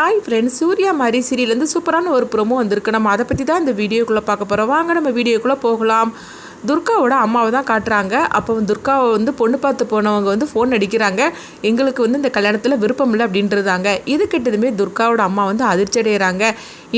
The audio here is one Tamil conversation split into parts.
ஹாய் ஃப்ரெண்ட்ஸ் சூர்யா மாதிரி சீரியல்லேருந்து சூப்பரான ஒரு ப்ரோமோ வந்திருக்கு. நம்ம அதை பற்றி தான் இந்த வீடியோக்குள்ளே பார்க்க போகிறோம் வாங்க நம்ம வீடியோக்குள்ளே போகலாம். துர்காவோட அம்மாவை தான் காட்டுறாங்க. அப்போ துர்காவை வந்து பொண்ணு பார்த்து போனவங்க வந்து ஃபோன் அடிக்கிறாங்க. எங்களுக்கு வந்து இந்த கல்யாணத்தில் விருப்பம் இல்லை அப்படின்றதாங்க. இது கிட்டதுமே துர்காவோட அம்மா வந்து அதிர்ச்சி அடைகிறாங்க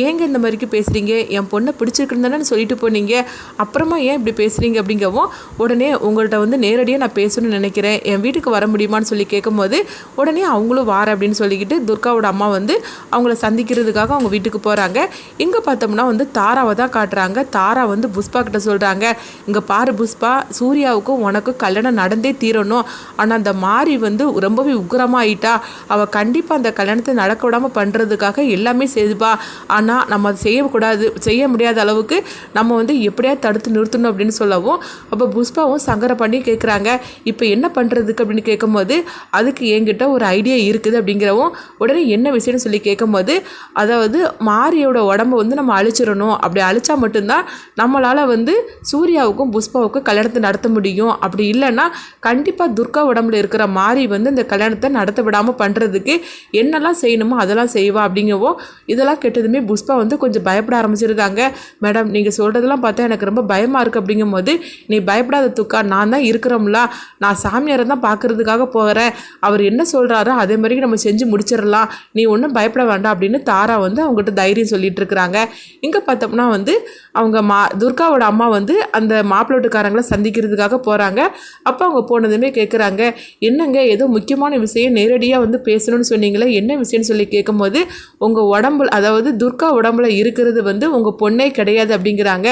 ஏங்க இந்த மாதிரிக்கு பேசுகிறீங்க என் பொண்ணை பிடிச்சிருக்குன்னு சொல்லிட்டு போனீங்க. அப்புறமா ஏன் இப்படி பேசுகிறீங்க அப்படிங்கவும் உடனே உங்கள்கிட்ட வந்து நேரடியாக நான் பேசணும்னு நினைக்கிறேன். என் வீட்டுக்கு வர முடியுமான்னு சொல்லி கேட்கும்போது உடனே அவங்களும் வார அப்படின்னு சொல்லிக்கிட்டு துர்காவோட அம்மா வந்து அவங்கள சந்திக்கிறதுக்காக அவங்க வீட்டுக்கு போகிறாங்க இங்கே பார்த்தோம்னா வந்து தாராவை தான் காட்டுறாங்க. தாரா வந்து புஷ்பா கிட்ட சொல்கிறாங்க இங்கே பாரு புஷ்பா சூர்யாவுக்கும் உனக்கும் கல்யாணம் நடந்தே தீரணும். ஆனால் அந்த மாறி வந்து ரொம்பவே உக்ரமாயிட்டா அவள் கண்டிப்பாக அந்த கல்யாணத்தை நடக்க விடாமல் பண்ணுறதுக்காக எல்லாமே செய்துப்பா. ஆனால் நம்ம அதை செய்யக்கூடாது செய்ய முடியாத அளவுக்கு நம்ம வந்து எப்படியா தடுத்து நிறுத்தணும் அப்படின்னு சொல்லவும் அப்போ புஷ்பாவும் சங்கர பண்ணி கேட்குறாங்க இப்போ என்ன பண்ணுறதுக்கு அப்படின்னு கேட்கும்போது அதுக்கு என்கிட்ட ஒரு ஐடியா இருக்குது அப்படிங்கிறவும் உடனே என்ன விஷயம்னு சொல்லி கேட்கும்போது அதாவது மாரியோட உடம்ப வந்து நம்ம அழிச்சிடணும். அப்படி அழிச்சா மட்டும்தான் நம்மளால் வந்து சூர்யாவுக்கும் புஷ்பாவுக்கும் கல்யாணத்தை நடத்த முடியும். அப்படி இல்லைன்னா கண்டிப்பாக துர்கா உடம்புல இருக்கிற மாதிரி வந்து இந்த கல்யாணத்தை நடத்த விடாமல் பண்ணுறதுக்கு என்னெல்லாம் செய்யணுமோ அதெல்லாம் செய்வா அப்படிங்கவோ இதெல்லாம் கெட்டதுமே புஷ்பா வந்து கொஞ்சம் பயப்பட ஆரம்பிச்சிருந்தாங்க மேடம் நீங்கள் சொல்கிறதெல்லாம் பார்த்தா எனக்கு ரொம்ப பயமாக இருக்குது அப்படிங்கும்போது நீ பயப்படாத துக்கா நான் தான் இருக்கிறோம்ல. நான் சாமியாரை தான் பார்க்குறதுக்காக போகிறேன் அவர் என்ன சொல்கிறாரோ அதே மாதிரி நம்ம செஞ்சு முடிச்சிடலாம். நீ ஒன்றும் பயப்பட வேண்டாம். அப்படின்னு தாரா வந்து அவங்ககிட்ட தைரியம் சொல்லிட்டு இருக்கிறாங்க. இங்கே பார்த்தோம்னா வந்து அவங்க மா துர்காவோட அம்மா வந்து அந்த மாப்பிள்ளோட்டுக்காரங்களை சந்திக்கிறதுக்காக போகிறாங்க அப்போ அவங்க போனதுமே கேட்குறாங்க என்னங்க ஏதோ முக்கியமான விஷயம் நேரடியாக வந்து பேசணும்னு சொன்னீங்களே என்ன விஷயம்னு சொல்லி கேட்கும்போது உங்கள் உடம்புல அதாவது துர்கா உடம்புல இருக்கிறது வந்து உங்கள் பொண்ணே கிடையாது அப்படிங்கிறாங்க.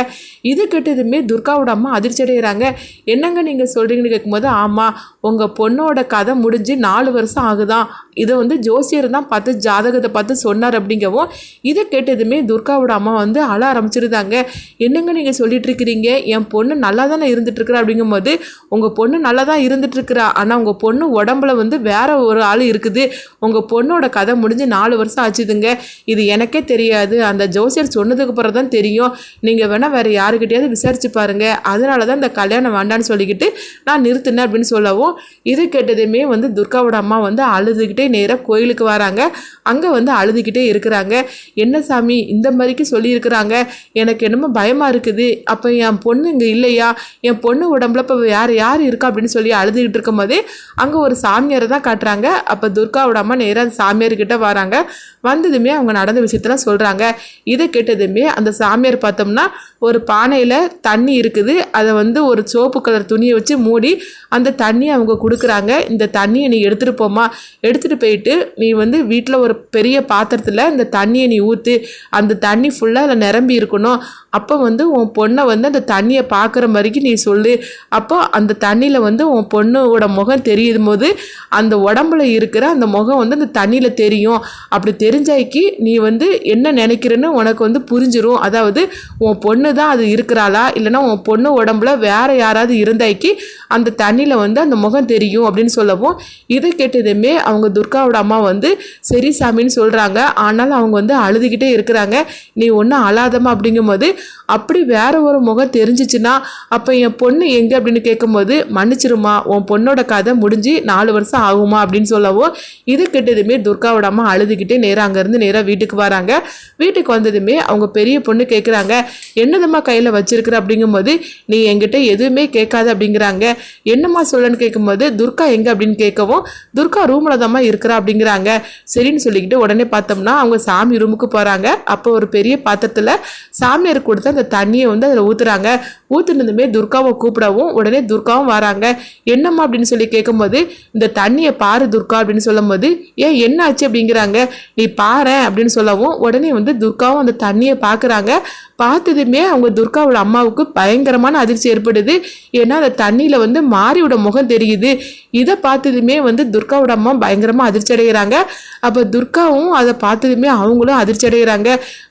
இது கெட்டதுமே துர்காவோட அம்மா அதிர்ச்சி அடைகிறாங்க என்னங்க நீங்கள் சொல்கிறீங்கன்னு கேட்கும்போது ஆமாம் உங்கள் பொண்ணோட கதை முடிஞ்சு நாலு வருஷம் ஆகுதான் இதை வந்து ஜோசியர் தான் பார்த்து ஜாதகத்தை பார்த்து சொன்னார் அப்படிங்கவும் இதை கேட்டதுமே துர்காவோட அம்மா வந்து அழ ஆரம்பிச்சிருந்தாங்க. என்னங்க நீங்கள் சொல்லிட்டு இருக்கிறீங்க? என் பொண்ணு நல்லா தானே இருந்துட்டுருக்குறா அப்படிங்கும்போது உங்கள் பொண்ணு நல்லா தான் இருந்துட்டுருக்குறா. ஆனால் உங்கள் பொண்ணு உடம்புல வந்து வேற ஒரு ஆள் இருக்குது. உங்கள் பொண்ணோட கதை முடிஞ்சு நாலு வருஷம் ஆச்சுதுங்க. இது எனக்கே தெரியாது. அந்த ஜோசியர் சொன்னதுக்கு அப்புறம் தான் தெரியும். நீங்கள் வேணால் வேறு யாருக்கிட்டையாவது விசாரிச்சு பாருங்கள் அதனால தான் இந்த கல்யாணம் வேண்டான்னு சொல்லிக்கிட்டு நான் நிறுத்தினேன் அப்படின்னு சொல்லவும் இது கேட்டதுமே வந்து துர்காவோட அம்மா வந்து அழுதுகிட்டே நேராக கோயிலுக்கு வராங்க. அங்கே வந்து அழுதுகிட்டே இருக்கிறாங்க. என்ன சாமி இந்த மாதிரிக்கு சொல்லியிருக்கிறாங்க. எனக்கு என்னமோ பயமாக இருக்குது. அப்போ என் பொண்ணு இங்கே இல்லையா? என் பொண்ணு உடம்புல இப்போ யார் யார் இருக்கா அப்படின்னு சொல்லி அழுதுகிட்டு இருக்கும் போதே அங்கே ஒரு சாமியாரை தான் காட்டுறாங்க. அப்போ துர்காவோட அம்மா நேராக அந்த சாமியார்கிட்ட வராங்க. வந்ததுமே அவங்க நடந்த விஷயத்தெல்லாம் சொல்கிறாங்க இதை கேட்டதுமே அந்த சாமியார் பார்த்தோம்னா ஒரு பானையில் தண்ணி இருக்குது. அதை வந்து ஒரு சோப்பு கலர் துணியை வச்சு மூடி அந்த தண்ணியை அவங்க கொடுக்குறாங்க. இந்த தண்ணியை நீ எடுத்துகிட்டு போமா எடுத்துகிட்டு போயிட்டு நீ வந்து வீட்டில் ஒரு பெரிய பாத்திரத்தில் இந்த தண்ணியை நீ ஊற்று அந்த தண்ணி ஃபுல்லாக அதில் நிரம்பி இருக்கணும். அப்போ வந்து உன் பொண்ணை வந்து அந்த தண்ணியை பார்க்குற மாதிரிக்கு நீ சொல்லு. அப்போ அந்த தண்ணியில் வந்து உன் பொண்ணோட முகம் தெரியும் போது அந்த உடம்புல இருக்கிற அந்த முகம் வந்து அந்த தண்ணியில் தெரியும். அப்படி தெரிஞ்சாக்கி நீ வந்து என்ன நினைக்கிறேன்னு உனக்கு வந்து புரிஞ்சிடும் அதாவது உன் பொண்ணு தான் அது இருக்கிறாளா? இல்லைன்னா உன் பொண்ணு உடம்புல வேறு யாராவது இருந்தாக்கி அந்த தண்ணியில் வந்து அந்த முகம் தெரியும் அப்படின்னு சொல்லவும் இதை கேட்டதுமே அவங்க துர்காவோட அம்மா வந்து சரி சாமின்னு சொல்கிறாங்க ஆனாலும் அவங்க வந்து அழுதுகிட்டே இருக்கிறாங்க. நீ ஒன்றும் அழாதமா அப்படிங்கும்போது அப்படி வேற ஒரு முகம் தெரிஞ்சிச்சுன்னா அப்போ என் பொண்ணு எங்கே அப்படின்னு கேட்கும்போது மன்னிச்சிருமா உன் பொண்ணோட கதை முடிஞ்சு நாலு வருஷம் ஆகுமா? அப்படின்னு சொல்லவும் இது கெட்டதுமே துர்காவோட அம்மா அழுதுகிட்டே நேராக அங்கேருந்து நேராக வீட்டுக்கு வராங்க. வீட்டுக்கு வந்ததுமே அவங்க பெரிய பொண்ணு கேட்குறாங்க என்னதம்மா கையில் வச்சிருக்கிற? அப்படிங்கும்போது நீ என்கிட்ட எதுவுமே கேட்காத அப்படிங்கிறாங்க. என்னம்மா சொல்லன்னு கேட்கும்போது துர்கா எங்கே? அப்படின்னு கேட்கவும் துர்கா ரூமில் தாம்மா இருக்கிறா அப்படிங்கிறாங்க. சரின்னு சொல்லிக்கிட்டு உடனே பார்த்தோம்னா அவங்க சாமி ரூமுக்கு போகிறாங்க அப்போ ஒரு பெரிய பாத்திரத்தில் சாமியார் கொடுத்து அந்த தண்ணியை வந்து அதில் ஊற்றுறாங்க ஊற்றுனதுமே துர்காவை கூப்பிடவும் உடனே துர்காவும் வராங்க. என்னம்மா அப்படின்னு சொல்லி கேட்கும்போது இந்த தண்ணியை பாரு துர்கா அப்படின்னு சொல்லும்போது ஏன் என்ன ஆச்சு அப்படிங்கிறாங்க. நீ பாரு அப்படின்னு சொல்லவும் உடனே வந்து துர்காவும் அந்த தண்ணியை பார்க்குறாங்க. பார்த்ததுமே அவங்க துர்காவோட அம்மாவுக்கு பயங்கரமான அதிர்ச்சி ஏற்படுது. ஏன்னா அந்த தண்ணியில் வந்து மாரியோட முகம் தெரியுது. இதை பார்த்ததுமே வந்து துர்காவோட அம்மா பயங்கரமாக அதிர்ச்சி அடைகிறாங்க. அப்போ துர்காவும் அதை பார்த்ததுமே அவங்களும் அதிர்ச்சி அடைகிறாங்க.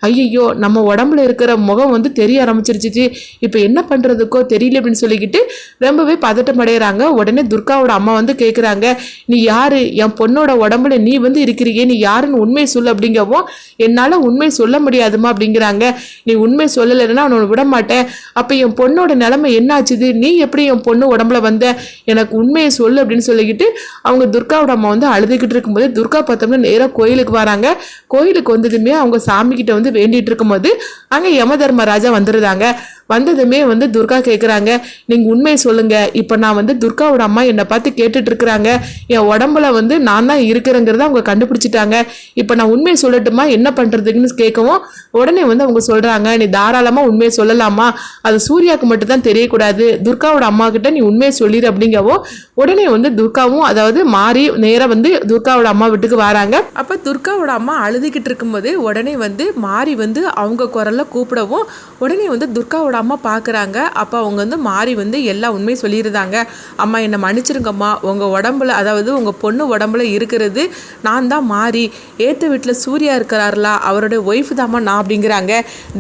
ஐயோ நம்ம உடம்புல இருக்கிற முகம் வந்து தெரிய ஆரம்பிச்சிருச்சு இப்போ என்ன பண்ணுறதுக்கோ தெரியல அப்படின்னு சொல்லிக்கிட்டு ரொம்பவே பதட்டம் அடைகிறாங்க உடனே துர்காவோட அம்மா வந்து கேட்குறாங்க நீ யார்? என் பொண்ணோட உடம்புல நீ வந்து இருக்கிறியே நீ யாருன்னு உண்மை சொல்லு அப்படிங்கவும் என்னால் உண்மை சொல்ல முடியாதுமா அப்படிங்கிறாங்க. நீ உண்மை சொல்லலைன்னா அவனை விட மாட்டேன். அப்போ என் பொண்ணோட நிலைமை என்னாச்சுது? நீ எப்படி என் பொண்ணு உடம்புல வந்த? எனக்கு உண்மையை சொல்லு அப்படின்னு சொல்லிக்கிட்டு அவங்க துர்காவோட அம்மா வந்து அழுதுகிட்டு இருக்கும்போது துர்கா பார்த்தோம்னா நேராக கோயிலுக்கு வராங்க. கோயிலுக்கு வந்ததுமே அவங்க சாமிக்கிட்ட வந்து வேண்டிகிட்டு இருக்கும்போது அங்கே யம தர்மராஜா வந்துருந்தாங்க. வந்ததுமே வந்து துர்கா கேட்குறாங்க நீங்கள் உண்மையை சொல்லுங்கள் இப்போ நான் வந்து துர்காவோட அம்மா என்னை பார்த்து கேட்டுட்டு இருக்கிறாங்க என் உடம்புல வந்து நான் தான் இருக்கிறேங்கிறத அவங்க கண்டுபிடிச்சிட்டாங்க. இப்போ நான் உண்மையை சொல்லட்டுமா? என்ன பண்ணுறதுக்குன்னு கேட்கவும் உடனே வந்து அவங்க சொல்கிறாங்க நீ தாராளமாக உண்மையை சொல்லலாமா? அது சூர்யாவுக்கு மட்டும் தான் தெரியக்கூடாது. துர்காவோட அம்மா கிட்ட நீ உண்மையை சொல்லிடு அப்படிங்கவோ உடனே வந்து துர்காவும் அதாவது மாறி நேராக வந்து துர்காவோட அம்மா வீட்டுக்கு வராங்க. அப்போ துர்காவோட அம்மா அழுதுகிட்டு இருக்கும்போது உடனே வந்து மாறி வந்து அவங்க குரலில் கூப்பிடவும் உடனே வந்து துர்காவோட அம்மா பார்க்குறாங்க அப்போ அவங்க வந்து மாறி வந்து எல்லா உண்மையும் சொல்லியிருந்தாங்க அம்மா என்னை மன்னிச்சிருங்கம்மா. உங்கள் உடம்புல அதாவது உங்கள் பொண்ணு உடம்புல இருக்கிறது நான் தான் மாறி. ஏற்ற வீட்டில் சூர்யா இருக்கிறாருல அவரோட ஒய்ஃப் தாம்மா நான் அப்படிங்கிறாங்க.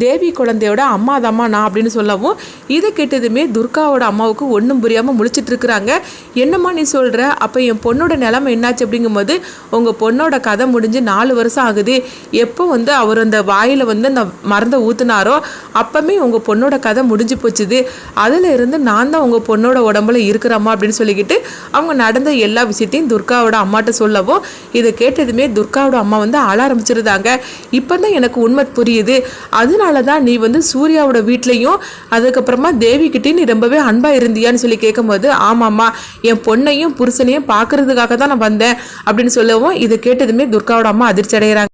தேவி குழந்தையோட அம்மா தாம்மா நான் அப்படின்னு சொல்லவும் இதை கேட்டதுமே துர்காவோட அம்மாவுக்கு ஒன்றும் புரியாமல் முழிச்சிட்டு இருக்கிறாங்க. என்னம்மா நீ சொல்கிற அப்போ என் பொண்ணோட நிலைமை என்னாச்சு? அப்படிங்கும்போது உங்கள் பொண்ணோட கதை முடிஞ்சு நாலு வருஷம் ஆகுது. எப்போ வந்து அவர் அந்த வாயில் வந்து அந்த மருந்தை ஊற்றுனாரோ அப்போமே உங்கள் பொண்ணோட கதை முடிஞ்சு போச்சுது. அதில் இருந்து நான் தான் உங்கள் பொண்ணோட உடம்புல இருக்கிறம்மா அப்படின்னு சொல்லிக்கிட்டு அவங்க நடந்த எல்லா விஷயத்தையும் துர்காவோட அம்மாட்ட சொல்லவும் இதை கேட்டதுமே துர்காவோட அம்மா வந்து அழ ஆரம்பிச்சிருந்தாங்க. இப்போ தான் எனக்கு உண்மை புரியுது. அதனால தான் நீ வந்து சூர்யாவோட வீட்லேயும் அதுக்கப்புறமா தேவிக்கிட்டே நீ ரொம்பவே அன்பாக இருந்தியான்னு சொல்லி கேட்கும்போது ஆமாம்மா என் பொண்ணையும் புருஷனையும் பார்க்கறதுக்காக தான் நான் வந்தேன் அப்படின்னு சொல்லவும் இதை கேட்டதுமே துர்காவோட அம்மா அதிர்ச்சி அடைகிறாங்க